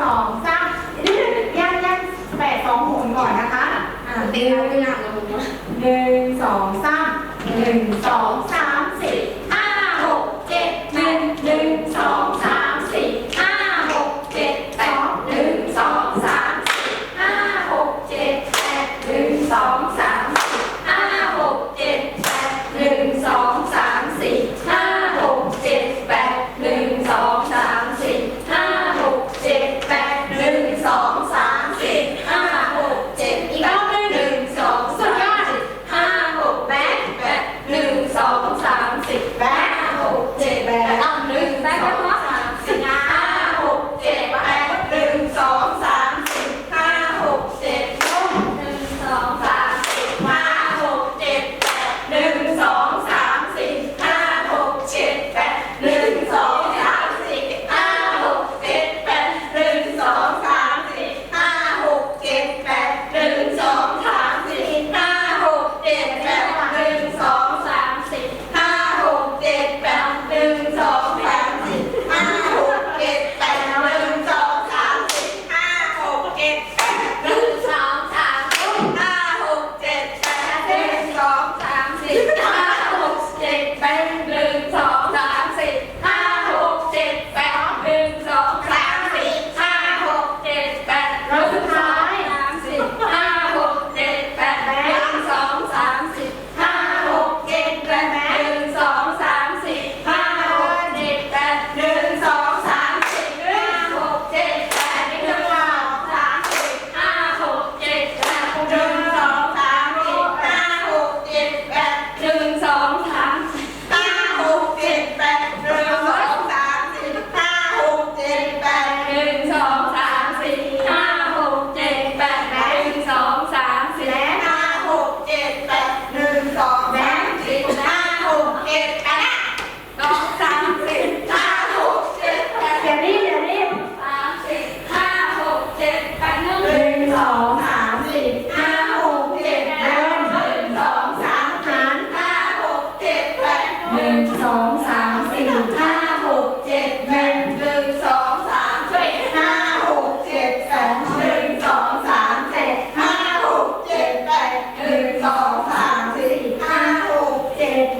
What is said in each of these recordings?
สองสามย่างย่างแปดสองหมุนก่อนนะคะอ่าเต็มแล้วไม่ยากแล้วหนึ่งสองสา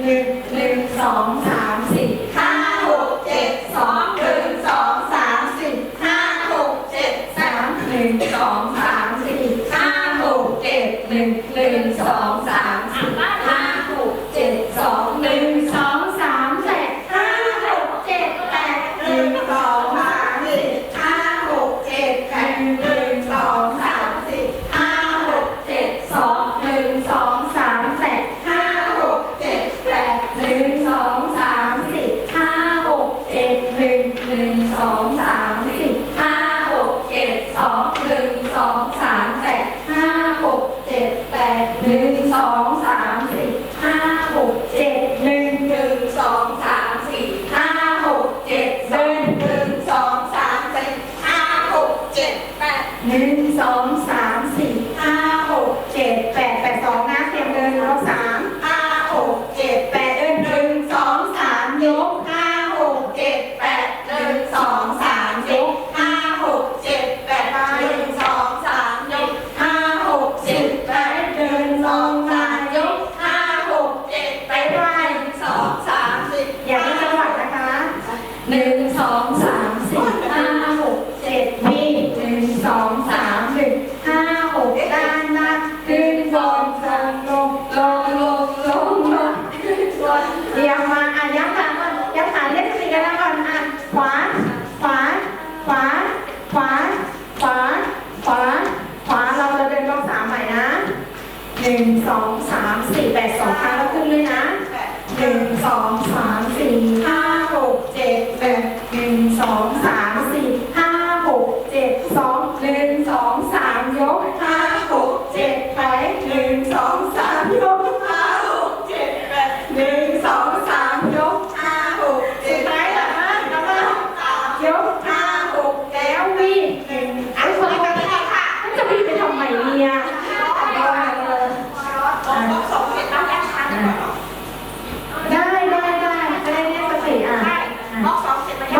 หนึ่งหนึ่งสองสามสี่ห้าหกเจ็ดสองหนึ่สองสามสี่ห้าหกเจ็ดสามหนึ่งสองสามสี่ห้าหกเจ็ดหนึ่ง นึ่งสองสามสี่แปดสองครั้งแล้วขึ้นเลยนะหนึ่งสองสามสี่ห้าหกเจ็ดแปดหนึ่งสองสามสี่ห้าหกเจ็ดสองหนึ่สองสามยกห้าหกเจ็ดไปหนึ่งสองสามยกห้าหกเจ็ดแปดหนึ่งสองสามยกห้าหกเจ็ดไปหงแล้วก็ยกห้าหกแล้ววิ่งหนึ่งอันคนละกันค่ะมันจะวิ่งไปทำไมเนี่ย